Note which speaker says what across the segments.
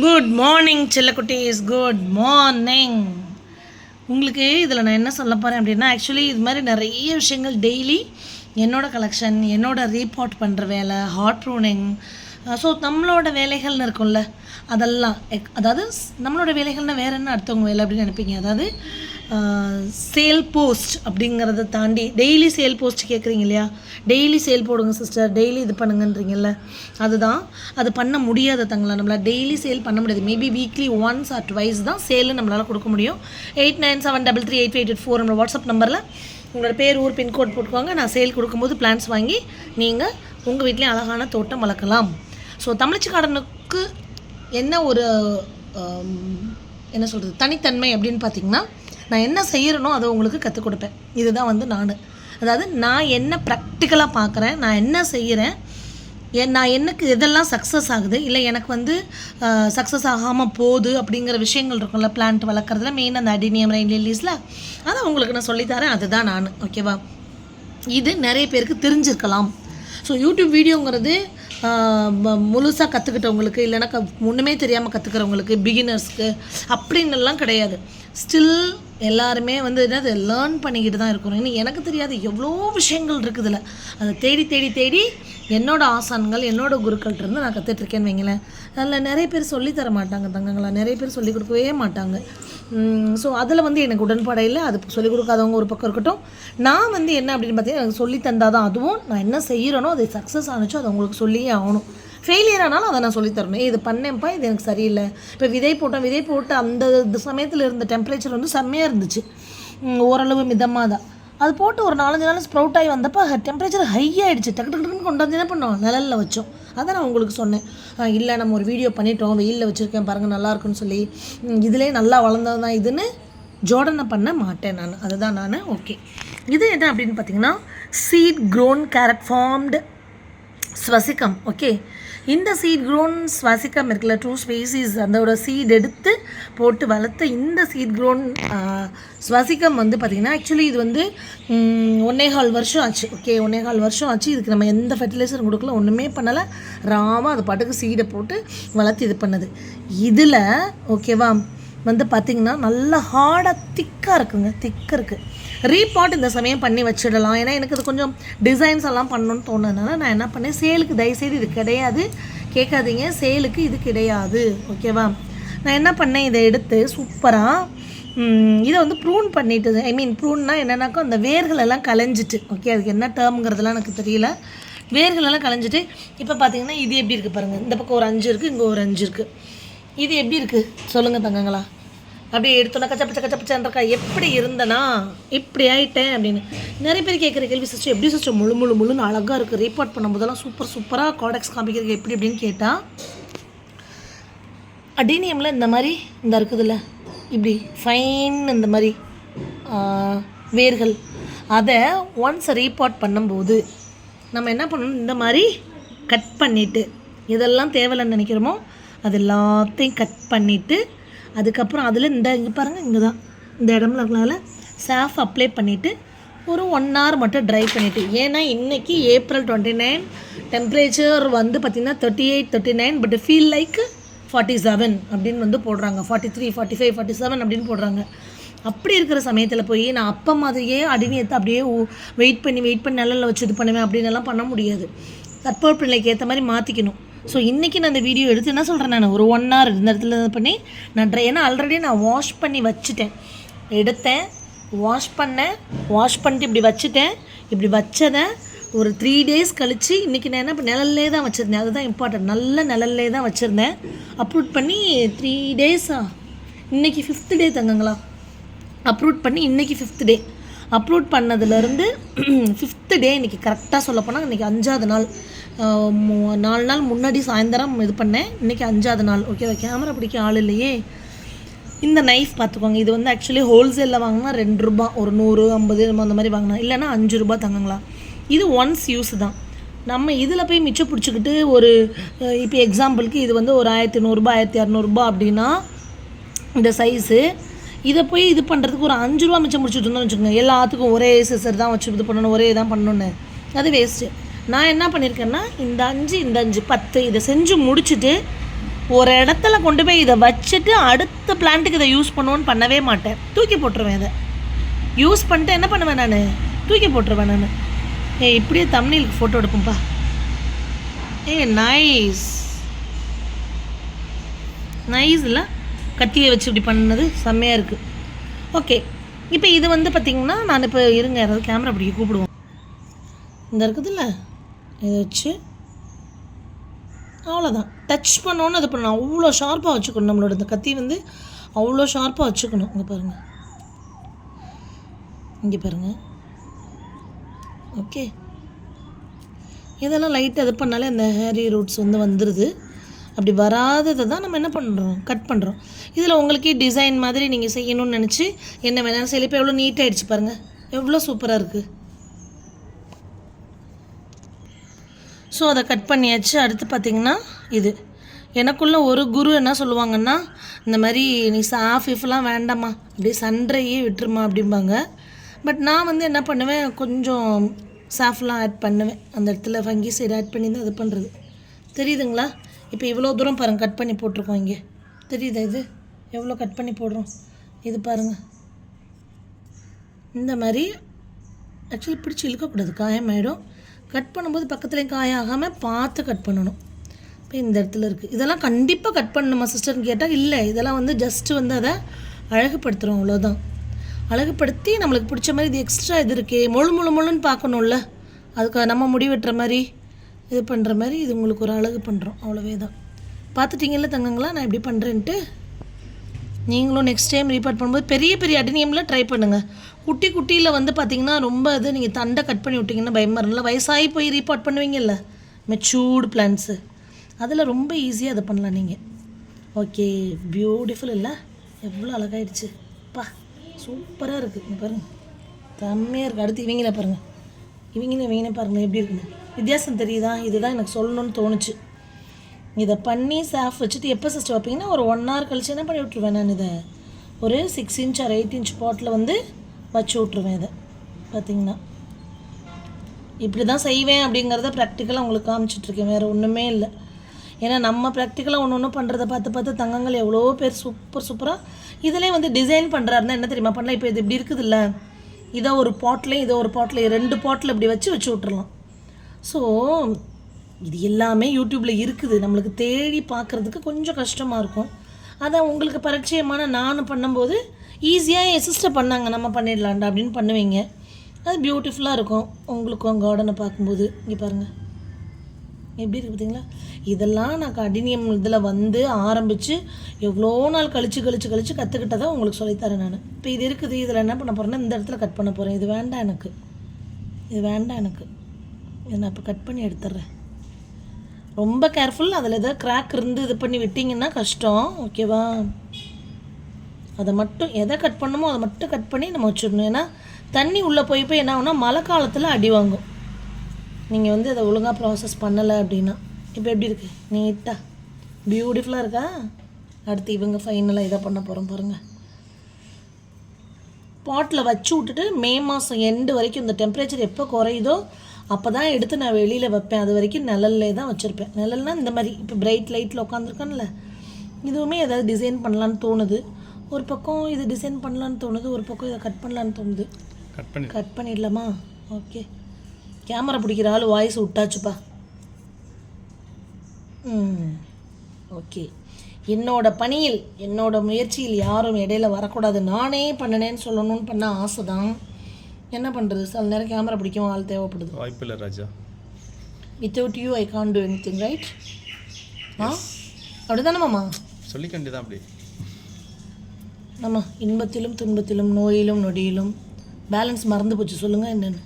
Speaker 1: Good morning செல்லக்குட்டீஸ். Good morning உங்களுக்கு இதில் நான் என்ன சொல்ல போகிறேன் அப்படின்னா ஆக்சுவலி இது மாதிரி நிறைய விஷயங்கள் டெய்லி என்னோடய கலெக்ஷன் என்னோடய ரீபார்ட் பண்ணுற வேலை ஹாட் ப்ரூனிங் ஸோ நம்மளோட வேலைகள்னு இருக்கும்ல அதெல்லாம் எக்- அதாவது நம்மளோட வேலைகள்னால் வேறு என்ன அடுத்தவங்க வேலை அப்படின்னு நினைப்பீங்க? அதாவது சேல் போஸ்ட் அப்படிங்கிறத தாண்டி டெய்லி சேல் போஸ்ட் கேட்குறீங்க இல்லையா? டெய்லி சேல் போடுங்க சிஸ்டர் டெய்லி இது பண்ணுங்கன்றீங்கல்ல. அதுதான். அது பண்ண முடியாத தங்களா? நம்மளால் டெய்லி சேல் பண்ண முடியாது. Maybe weekly once or twice தான் சேலு நம்மளால் கொடுக்க முடியும். Eight nine seven double three eight eight four நம்மளோட வாட்ஸ்அப் நம்பரில் உங்களோட பேர் ஊர் பின்கோட் போட்டுக்கோங்க. நான் சேல் கொடுக்கும்போது பிளான்ஸ் வாங்கி நீங்கள் உங்கள் வீட்லேயும் அழகான தோட்டம் வளர்க்கலாம். ஸோ தமிழ்ச்சிக்காரனுக்கு என்ன ஒரு um, என்ன சொல்கிறது தனித்தன்மை அப்படின்னு பார்த்தீங்கன்னா நான் என்ன செய்கிறனோ அதை உங்களுக்கு கற்றுக் கொடுப்பேன். இதுதான் வந்து நான். அதாவது நான் என்ன ப்ராக்டிக்கலாக பார்க்குறேன் நான் என்ன செய்கிறேன் என் நான் எனக்கு எதெல்லாம் சக்ஸஸ் ஆகுது இல்லை எனக்கு வந்து சக்ஸஸ் ஆகாமல் போகுது அப்படிங்கிற விஷயங்கள் இருக்கும்ல பிளான்ட் வளர்க்குறதுல மெயின் அந்த அடினியம் ரெயின் லில்லிஸில் அதை உங்களுக்கு நான் சொல்லித்தரேன் அதுதான் நான். ஓகேவா இது நிறைய பேருக்கு தெரிஞ்சிருக்கலாம். ஸோ யூடியூப் வீடியோங்கிறது முழுசாக கற்றுக்கிட்டவங்களுக்கு இல்லைன்னா க ஒன்றுமே தெரியாமல் கற்றுக்கிறவங்களுக்கு பிகினர்ஸ்க்கு அப்படின்னுலாம் கிடையாது. ஸ்டில் எல்லாருமே வந்து என்னது லேர்ன் பண்ணிக்கிட்டு தான் இருக்கணும். இன்னும் எனக்கு தெரியாது எவ்வளோ விஷயங்கள் இருக்குதுல. அதை தேடி தேடி தேடி என்னோடய ஆசான்கள் என்னோடய குருக்கள்கிட்ட இருந்து நான் கற்றுட்ருக்கேன்னு வைங்களேன். அதில் நிறைய பேர் சொல்லித் தர மாட்டாங்க தங்கங்களா. நிறைய பேர் சொல்லிக் கொடுக்கவே மாட்டாங்க. ஸோ அதில் வந்து எனக்கு உடன்பாடே இல்லை. அது சொல்லிக் கொடுக்காதவங்க ஒரு பக்கம் இருக்கட்டும். நான் வந்து என்ன அப்படின்னு பார்த்தீங்கன்னா எனக்கு சொல்லி தந்தாதான் அதுவும் நான் என்ன செய்கிறேனோ அது சக்ஸஸ் ஆனுச்சோ அதை உங்களுக்கு சொல்லியே ஆகணும். ஃபெயிலியர் ஆனாலும் அதை நான் சொல்லித்தரணும். இது பண்ணேன்ப்பா இது எனக்கு சரியில்லை. இப்போ விதை போட்டோம் விதை போட்டு அந்த சமயத்தில் இருந்த டெம்பரேச்சர் வந்து செம்மையாக இருந்துச்சு. ஓரளவு மிதமாக தான் அது போட்டு ஒரு நாலஞ்சு நாள் ஸ்ப்ரவுட் ஆகி வந்தப்போ டெம்பரேச்சர் ஹை ஆயிடுச்சு. டக்கு டக்கு டக்குன்னு கொண்டு வந்து என்ன பண்ணோம்? நிழலில் வச்சோம். அதை நான் உங்களுக்கு சொன்னேன். இல்லை நம்ம ஒரு வீடியோ பண்ணிட்டோம் வெயிலில் வச்சுருக்கேன் பாருங்கள் நல்லா இருக்குன்னு சொல்லி. இதிலே நல்லா வளர்ந்தது தான் இதுன்னு ஜோடனை பண்ண மாட்டேன் நான். அதுதான் நான் ஓகே. இது என்ன அப்படின்னு பார்த்தீங்கன்னா சீட் க்ரோன் கேரட் ஃபார்ம்டு ஸ்வசிகம் ஓகே. இந்த சீட் க்ரோன் ஸ்வசிகம் இருக்குல்ல டூ ஸ்பேசிஸ் அதோட சீட் எடுத்து போட்டு வளர்த்த இந்த சீட் க்ரோன் சுவாசிக்கம் வந்து பார்த்திங்கன்னா ஆக்சுவலி இது வந்து ஒன்னே கால் வருஷம் ஆச்சு. ஓகே ஒன்னே கால் வருஷம் ஆச்சு. இதுக்கு நம்ம எந்த ஃபெர்டிலைசரும் கொடுக்கல ஒன்றுமே பண்ணலை. ராமாக அது பாட்டுக்கு சீடை போட்டு வளர்த்து இது பண்ணுது. இதில் ஓகேவா வந்து பார்த்திங்கன்னா நல்லா ஹார்டாக திக்காக இருக்குங்க. திக்காக இருக்குது ரீபாட் இந்த சமயம் பண்ணி வச்சிடலாம். ஏன்னா எனக்கு இது கொஞ்சம் டிசைன்ஸ் எல்லாம் பண்ணணும்னு தோணுதுனால நான் என்ன பண்ணேன்? சேலுக்கு தயவுசெய்து இது கிடையாது. கேட்காதீங்க. சேலுக்கு இது கிடையாது. ஓகேவா நான் என்ன பண்ணேன்? இதை எடுத்து சூப்பராக இதை வந்து ப்ரூன் பண்ணிட்டு ஐ மீன் ப்ரூன்னா என்னென்னாக்கோ அந்த வேர்கள் எல்லாம் கலைஞ்சிட்டு ஓகே அதுக்கு என்ன டேர்ம்ங்கிறதுலாம் எனக்கு தெரியல. வேர்கள் எல்லாம் கலைஞ்சிட்டு இப்போ பார்த்தீங்கன்னா இது எப்படி இருக்குது பாருங்கள் இந்த பக்கம் ஒரு அஞ்சு இருக்குது இங்கே ஒரு அஞ்சு இருக்குது இது எப்படி இருக்குது சொல்லுங்கள் தங்கங்களா. அப்படியே எடுத்தோன்னா கச்ச பச்சை கச்ச பச்சைன்றக்கா எப்படி இருந்தனா? இப்படி ஆயிட்டேன் அப்படின்னு. நிறைய பேர் கேட்குற கேள்வி சிஸ்டர் எப்படி சிஸ்டர் முழு முழு முழுன்னு அழகாக இருக்குது ரீபார்ட் பண்ணும்போதெல்லாம் சூப்பர் சூப்பராக காடெக்ஸ் காமிக்கிறது எப்படி அப்படின்னு கேட்டால் அடீனியமில் இந்த மாதிரி இந்த இருக்குதுல்ல இப்படி ஃபைன் இந்த மாதிரி வேர்கள். அதை ஒன்ஸ் ரீபார்ட் பண்ணும்போது நம்ம என்ன பண்ணணும்? இந்த மாதிரி கட் பண்ணிவிட்டு இதெல்லாம் தேவையில்லைன்னு நினைக்கிறோமோ அது எல்லாத்தையும் கட் பண்ணிவிட்டு அதுக்கப்புறம் அதில் இந்த இங்கே பாருங்கள் இங்கே தான் இந்த இடம்ல இருக்கனால சாஃப் அப்ளை பண்ணிவிட்டு ஒரு ஒன் ஹவர் மட்டும் ட்ரை பண்ணிவிட்டு ஏன்னா இன்றைக்கி ஏப்ரல் டுவெண்ட்டி நைன் டெம்பரேச்சர் வந்து பார்த்திங்கன்னா thirty eight thirty nine but feel like forty seven அப்படின்னு வந்து போடுறாங்க. Forty three forty five forty seven அப்படின்னு போடுறாங்க. அப்படி இருக்கிற சமயத்தில் போய் நான் அப்போ மாதிரியே அடிநியத்தை அப்படியே வெயிட் பண்ணி வெயிட் பண்ணி நிழல்ல வச்சு இது பண்ணுவேன் அப்படின்னு எல்லாம் பண்ண முடியாது. தட்பவெப்பநிலைக்கு ஏற்ற மாதிரி மாற்றிக்கணும் ஸோ இன்றைக்கி நான் இந்த வீடியோ எடுத்து என்ன சொல்கிறேன் நான்? ஒரு ஒன் ஹவர் இந்த இடத்துல இது பண்ணி நான் ட்ரை ஏன்னா ஆல்ரெடி நான் வாஷ் பண்ணி வச்சுட்டேன். எடுத்தேன் வாஷ் பண்ணேன் வாஷ் பண்ணிட்டு இப்படி வச்சுட்டேன். இப்படி வச்சதை ஒரு த்ரீ டேஸ் கழித்து இன்றைக்கி நான் என்ன நிழல்லே தான் வச்சுருந்தேன். அதுதான் இம்பார்ட்டன்ட் நல்ல நிழல்லே தான் வச்சுருந்தேன். அப்ரூட் பண்ணி த்ரீ டேஸா இன்றைக்கி ஃபிஃப்த் டே தங்கங்களா? அப்ரூட் பண்ணி இன்றைக்கி ஃபிஃப்த் டே அப்லோட் பண்ணதுலேருந்து ஃபிஃப்த்து டே இன்றைக்கி கரெக்டாக சொல்லப்போனால் இன்றைக்கி அஞ்சாவது நாள். நாலு நாள் முன்னாடி சாயந்தரம் இது பண்ணேன். இன்றைக்கி அஞ்சாவது நாள். ஓகே கேமரா பிடிக்க ஆள் இல்லையே. இந்த நைஃப் பார்த்துக்கோங்க. இது வந்து ஆக்சுவலி ஹோல்சேலில் வாங்கினா ரெண்டு ரூபா ஒரு நூறு ஐம்பது அந்த மாதிரி வாங்கினா. இல்லைன்னா அஞ்சு ரூபா தங்கங்களா இது ஒன்ஸ் யூஸ் தான். நம்ம இதில் போய் மிச்சம் பிடிச்சிக்கிட்டு ஒரு இப்போ எக்ஸாம்பிளுக்கு இது வந்து ஒரு ஆயிரத்தி நூறுரூபா ஆயிரத்தி இரநூறுபா அப்படின்னா இந்த சைஸு இதை போய் இது பண்ணுறதுக்கு ஒரு அஞ்சு ரூபா மிச்சம் முடிச்சுட்டு இருந்தோம்னு வச்சுக்கோங்க. எல்லாத்துக்கும் ஒரே சிசர் தான் வச்சு இது பண்ணணும் ஒரே தான் பண்ணணுன்னு அது வேஸ்ட்டு நான் என்ன பண்ணியிருக்கேன்னா இந்த அஞ்சு இந்த அஞ்சு பத்து இதை செஞ்சு முடிச்சுட்டு ஒரு இடத்துல கொண்டு போய் இதை வச்சுட்டு அடுத்த பிளான்ட்டுக்கு இதை யூஸ் பண்ணுவோன்னு பண்ணவே மாட்டேன். தூக்கி போட்டுருவேன் இதை. யூஸ் பண்ணிட்டு என்ன பண்ணுவேன் நான்? தூக்கி போட்டுருவேன் நான். ஏ இப்படியே தமிழுக்கு ஃபோட்டோ எடுப்போம்ப்பா ஏ நைஸ் நைஸ் இல்லை? கத்தியை வச்சு இப்படி பண்ணது செம்மையாக இருக்குது ஓகே இப்போ இது வந்து பார்த்திங்கன்னா நான் இப்போ இருங்க யாராவது கேமரா பிடிக்க கூப்பிடுவோம். இந்த இருக்குதுல்ல? இதை வச்சு. அவ்வளோதான் டச் பண்ணோன்னு அது பண்ணணும் அவ்வளோ ஷார்ப்பாக வச்சுக்கணும் நம்மளோட இந்த கத்தி வந்து. அவ்வளோ ஷார்ப்பாக வச்சுக்கணும். இங்கே பாருங்கள் இங்கே பாருங்கள் ஓகே இதெல்லாம் லைட்டாக இது பண்ணாலே அந்த ஹேரி ரூட்ஸ் வந்து வந்துடுது அப்படி வராததை தான் நம்ம என்ன பண்ணுறோம் கட் பண்ணுறோம் இதில் உங்களுக்கே டிசைன் மாதிரி நீங்கள் செய்யணும்னு நினச்சி என்ன வேணாலும் சரி இப்போ எவ்வளோ நீட்டாகிடுச்சு பாருங்கள் எவ்வளோ சூப்பராக இருக்குது ஸோ அதை கட் பண்ணியாச்சு. அடுத்து பார்த்திங்கன்னா இது. எனக்குள்ள ஒரு குரு என்ன சொல்லுவாங்கன்னா இந்த மாதிரி நீ சாஃப் இஃப்லாம் வேண்டாம்மா. அப்படியே சன்றையே விட்டுருமா அப்படிம்பாங்க. பட் நான் வந்து என்ன பண்ணுவேன் கொஞ்சம் சாஃப்லாம் ஆட் பண்ணுவேன். அந்த இடத்துல ஃபங்கி சைடு ஆட் பண்ணி தான் இது பண்ணுறது தெரியுதுங்களா? இப்போ இவ்வளோ தூரம் பாருங்கள் கட் பண்ணி போட்டிருக்கோம் இங்கே. தெரியுதா இது? எவ்வளோ கட் பண்ணி போடுறோம்? இது பாருங்கள் இந்த மாதிரி ஆக்சுவலி பிடிச்சி இழுக்கக்கூடாது காயமாயிடும். கட் பண்ணும்போது பக்கத்துலேயும் காயம் ஆகாமல் பார்த்து கட் பண்ணணும். இப்போ இந்த இடத்துல இருக்குது இதெல்லாம் கண்டிப்பாக கட் பண்ணணுமா சிஸ்டர்னு கேட்டால் இல்லை. இதெல்லாம் வந்து ஜஸ்ட்டு வந்து அதை அழகுபடுத்துகிறோம் அவ்வளோதான் அழகுபடுத்தி நம்மளுக்கு பிடிச்ச மாதிரி இது எக்ஸ்ட்ரா இது இருக்கே முழு முழு முழுன்னு பார்க்கணும்ல. அதுக்கு நம்ம முடி வெட்டுற மாதிரி. இது பண்ணுற மாதிரி இது உங்களுக்கு ஒரு அழகு பண்ணுறோம் அவ்வளோவே தான் பார்த்துட்டிங்கல்ல தங்கங்களா? நான் எப்படி பண்ணுறேன்ட்டு நீங்களும் நெக்ஸ்ட் டைம் ரீபார்ட் பண்ணும்போது பெரிய பெரிய அடினியமில் ட்ரை பண்ணுங்கள் குட்டி குட்டியில் வந்து பார்த்தீங்கன்னா ரொம்ப இது நீங்கள் தண்டை கட் பண்ணி விட்டிங்கன்னா பயமாக இருக்கும்ல. வயசாகி போய் ரீபார்ட் பண்ணுவீங்கல்ல. மெச்சூர்டு பிளான்ஸு அதில் ரொம்ப ஈஸியாக அதை பண்ணலாம் நீங்கள் ஓகே பியூட்டிஃபுல் இல்லை? எவ்வளோ அழகாயிடுச்சு. பா சூப்பராக இருக்குது பாருங்கள் செம்மையாக இருக்குது அடுத்து இவங்கள பாருங்கள் இவங்கள இவங்களே பாருங்கள் எப்படி இருக்குன்னு. வித்தியாசம் தெரியுதா? இதுதான் எனக்கு சொல்லணும்னு தோணுச்சு. இதை பண்ணி சாஃப் வச்சுட்டு எப்போ சிஸ்டர் வைப்பீங்கன்னா ஒரு ஒன் ஹவர் கழிச்சு என்ன பண்ணி விட்ருவேன் நான் இதை? ஒரு six inch or eight inch bottle வந்து வச்சு விட்ருவேன் இதை. பார்த்தீங்கன்னா இப்படி தான் செய்வேன் அப்படிங்கிறத ப்ராக்டிக்கலாக உங்களுக்கு காமிச்சிட்ருக்கேன். வேறு ஒன்றுமே இல்லை. ஏன்னா நம்ம ப்ராக்டிக்கலாக ஒன்று ஒன்று பண்ணுறத பார்த்து பார்த்து தங்கங்கள் எவ்வளோ பேர் சூப்பர் சூப்பராக இதிலே வந்து டிசைன் பண்ணுறாருன்னா என்ன தெரியுமா? பண்ணலாம். இப்போ இது இப்படி இருக்குதுல்ல. இதை ஒரு பாட்டில் இதை ஒரு பாட்டில் ரெண்டு பாட்டில் இப்படி வச்சு வச்சு விட்றலாம் ஸோ இது எல்லாமே யூடியூப்பில் இருக்குது. நம்மளுக்கு தேடி பார்க்குறதுக்கு கொஞ்சம் கஷ்டமாக இருக்கும். அதான் உங்களுக்கு பரிச்சயமான நான் பண்ணும்போது ஈஸியாக என் சிஸ்டர் பண்ணாங்க. நம்ம பண்ணிடலாம்டா அப்படின்னு பண்ணுவீங்க. அது பியூட்டிஃபுல்லாக இருக்கும். உங்களுக்கும் கார்டனை பார்க்கும்போது. இங்கே பாருங்கள் எப்படி இருக்குது பார்த்தீங்களா? இதெல்லாம் நான் கடினியம் இதில் வந்து ஆரம்பித்து எவ்வளோ நாள் கழித்து கழித்து கழித்து கற்றுக்கிட்டதான் உங்களுக்கு சொல்லித்தரேன் நான். இப்போ இது இருக்குது. இதில் என்ன பண்ண போகிறேன்னா இந்த இடத்துல கட் பண்ண போகிறேன் இது வேண்டாம் எனக்கு. இது வேண்டாம் எனக்கு. இதை நான் இப்போ கட் பண்ணி எடுத்துட்றேன் ரொம்ப கேர்ஃபுல் அதில் ஏதாவது கிராக் இருந்து இது பண்ணி விட்டிங்கன்னா கஷ்டம் ஓகேவா அதை மட்டும் எதை கட் பண்ணுமோ அதை மட்டும் கட் பண்ணி நம்ம வச்சிடணும். ஏன்னா தண்ணி உள்ளே போய் போய் என்ன ஆகும்னா மழை காலத்தில் அடி வாங்கும். நீங்கள் வந்து அதை ஒழுங்காக ப்ராசஸ் பண்ணலை அப்படின்னா இப்போ எப்படி இருக்குது நீட்டாக பியூட்டிஃபுல்லாக இருக்கா? அடுத்து இவங்க ஃபைனலாக இதை பண்ண போகிறோம் பாருங்கள் பாட்டில் வச்சு விட்டுட்டு மே மாதம் எண்டு வரைக்கும் இந்த டெம்பரேச்சர் எப்போ குறையுதோ அப்போ தான் எடுத்து நான் வெளியில் வைப்பேன். அது வரைக்கும் நிழல்லே தான் வச்சுருப்பேன். நிழல்னா இந்த மாதிரி இப்போ பிரைட் லைட்டில் உட்காந்துருக்கேன்ல இதுவுமே ஏதாவது டிசைன் பண்ணலான்னு தோணுது. ஒரு பக்கம் இது டிசைன் பண்ணலான்னு தோணுது ஒரு பக்கம் இதை கட் பண்ணலான்னு தோணுது.
Speaker 2: கட் பண்ணி
Speaker 1: கட் பண்ணிடலாமா? ஓகே கேமரா பிடிக்கிற ஆள் வாய்ஸ் விட்டாச்சுப்பா. ம் ஓகே என்னோட பணியில் என்னோட முயற்சியில் யாரும் இடையில வரக்கூடாது. நானே பண்ணினேன்னு சொல்லணும்னு பண்ண ஆசை தான் என்ன பண்ணுறது சில நேரம் கேமரா பிடிக்கும் ஆள் தேவைப்படுது.
Speaker 2: வாய்ப்பு இல்லை ராஜா.
Speaker 1: Without you I can do anything right ஆ? அப்படிதானே மாமா?
Speaker 2: சொல்லிக்க வேண்டியதான் அப்படி.
Speaker 1: நம்ம இன்பத்திலும் துன்பத்திலும் நோயிலும் நொடியிலும். பேலன்ஸ் மறந்து போச்சு. சொல்லுங்கள் என்னென்னு.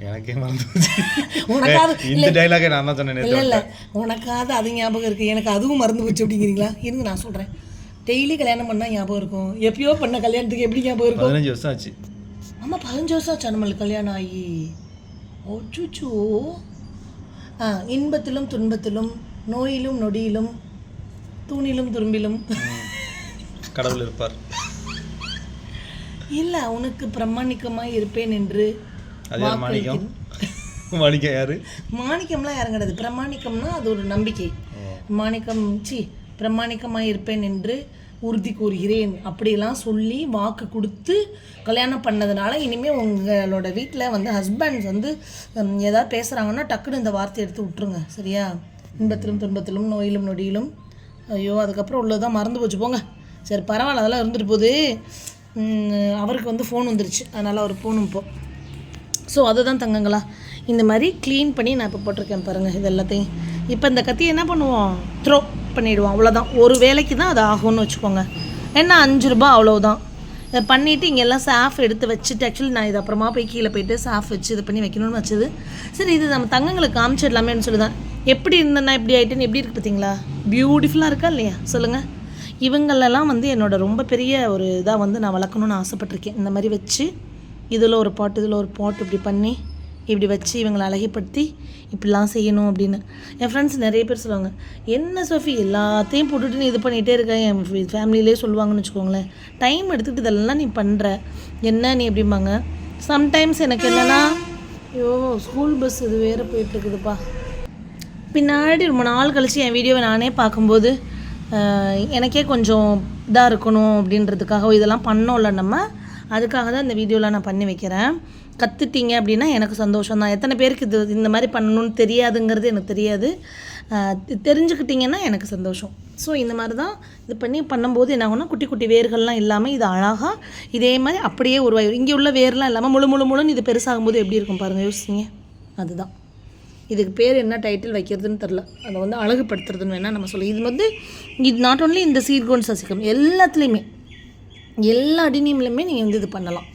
Speaker 2: எனக்கே மறந்து போச்சு.
Speaker 1: உனக்காவது
Speaker 2: இந்த டைலாகை நான் தான் சொன்னேன்
Speaker 1: இல்லை இல்லை. உனக்காவது அது ஞாபகம் இருக்குது எனக்கு அதுவும் மறந்து போச்சு அப்படிங்கிறீங்களா? இருங்க நான் சொல்கிறேன் டெய்லி கல்யாணம் பண்ணால் ஞாபகம் இருக்கும். எப்பயோ பண்ண கல்யாணத்துக்கு எப்படி ஞாபகம் இருக்கும்?
Speaker 2: பதினஞ்சு வருஷம் ஆச்சு.
Speaker 1: ஆமாம் பதினஞ்சு வருஷம் ஆச்சு நம்மளுக்கு கல்யாணம் ஆகி. ஓச்சுச்சோ ஆ இன்பத்திலும் துன்பத்திலும் நோயிலும் நொடியிலும் தூணிலும் துரும்பிலும்.
Speaker 2: கடவுள் இருப்பார்.
Speaker 1: இல்லை உனக்கு பிரமாணிக்கமாக இருப்பேன் என்று
Speaker 2: அது யார் மாணிக்கம்? மாணிக்கம் யாரு?
Speaker 1: மாணிக்கம்லாம் இறங்குறது பிரமாணிக்கம்னா அது ஒரு நம்பிக்கை. மாணிக்கம் சி பிரமாணிக்கமாக இருப்பேன் என்று உறுதி கூறுகிறேன் அப்படிலாம் சொல்லி வாக்கு கொடுத்து கல்யாணம் பண்ணதுனால இனிமேல் உங்களோட வீட்டில் வந்து ஹஸ்பண்ட்ஸ் வந்து ஏதாவது பேசுகிறாங்கன்னா டக்குன்னு இந்த வார்த்தை எடுத்து விட்ருங்க சரியா? இன்பத்திலும் துன்பத்திலும் நோயிலும் நொடியிலும். ஐயோ அதுக்கப்புறம் உள்ளதான் மறந்து போச்சு. போங்க. சரி பரவாயில்ல அதெல்லாம் இருந்துட்டு போகுது. அவருக்கு வந்து ஃபோன் வந்துருச்சு. அதனால் அவர் போகணும் இப்போ. ஸோ அதுதான் தங்கங்களா. இந்த மாதிரி க்ளீன் பண்ணி நான் இப்போ போட்டிருக்கேன் பாருங்கள் இது எல்லாத்தையும். இப்போ இந்த கத்தி என்ன பண்ணுவோம்? த்ரோ பண்ணிவிடுவோம் அவ்வளோதான் ஒரு வேலைக்கு தான் அது ஆகும்னு வச்சுக்கோங்க. ஏன்னா அஞ்சு ரூபா அவ்வளோதான் இதை பண்ணிவிட்டு இங்கே எல்லாம் சாஃப் எடுத்து வச்சுட்டு ஆக்சுவலி நான் இது அப்புறமா போய் கீழே போயிட்டு சாஃப் வச்சு இது பண்ணி வைக்கணும்னு வச்சது. சரி இது நம்ம தங்கங்களுக்கு காமிச்சிடலாமேன்னு சொல்லி தான் எப்படி இருந்தேன்னா இப்படி ஆகிட்டேன்னு எப்படி இருக்கு பார்த்தீங்களா? பியூட்டிஃபுல்லாக இருக்கா இல்லையா? சொல்லுங்கள் இவங்களெல்லாம் வந்து என்னோட ரொம்ப பெரிய ஒரு இதாக வந்து நான் வளர்க்கணும்னு ஆசைப்பட்டிருக்கேன். இந்த மாதிரி வச்சு இதில் ஒரு பாட்டு இதில் ஒரு பாட்டு இப்படி பண்ணி இப்படி வச்சு இவங்களை அழகிப்படுத்தி இப்படிலாம் செய்யணும் அப்படின்னு. என் ஃப்ரெண்ட்ஸ் நிறைய பேர் சொல்லுவாங்க என்ன சோஃபி எல்லாத்தையும் போட்டுட்டு நீ இது பண்ணிகிட்டே இருக்க. என் ஃபேமிலியிலே சொல்லுவாங்கன்னு வச்சுக்கோங்களேன். டைம் எடுத்துக்கிட்டு இதெல்லாம் நீ பண்ணுற என்ன நீ? எப்படிம்பாங்க சம்டைம்ஸ் எனக்கு என்னென்னா ஐயோ ஸ்கூல் பஸ் இது வேறு போயிட்டுருக்குதுப்பா. பின்னாடி ரொம்ப நாள் கழித்து என் வீடியோவை நானே பார்க்கும்போது எனக்கே கொஞ்சம் இதாக இருக்கணும் அப்படின்றதுக்காக இதெல்லாம் பண்ணோம்ல நம்ம. அதுக்காக தான் இந்த வீடியோலாம் நான் பண்ணி வைக்கிறேன். கற்றுட்டீங்க அப்படின்னா எனக்கு சந்தோஷம் தான் எத்தனை பேருக்கு இது இந்த மாதிரி பண்ணணும்னு தெரியாதுங்கிறது எனக்கு தெரியாது. தெரிஞ்சுக்கிட்டிங்கன்னா எனக்கு சந்தோஷம். ஸோ இந்த மாதிரி தான் இது பண்ணி பண்ணும்போது என்ன ஆகும்னா குட்டி குட்டி வேர்கள்லாம் இல்லாமல் இது அழகாக இதே மாதிரி அப்படியே உருவாயிடும் இங்கே உள்ள வேர்லாம் இல்லாமல் முழு முழு முழுன்னு இது பெருசாகும்போது எப்படி இருக்கும் பாருங்கள் யோசிச்சிங்க. அதுதான். இதுக்கு பேர் என்ன டைட்டில் வைக்கிறதுன்னு தெரில அதை வந்து அழகுபடுத்துறதுன்னு வேணால் நம்ம சொல்லி இது வந்து இது நாட் ஓன்லி இந்த சீர்கோன் சசிகம் எல்லாத்துலேயுமே எல்லா அடிநியம்லையுமே நீங்கள் வந்து இது பண்ணலாம்.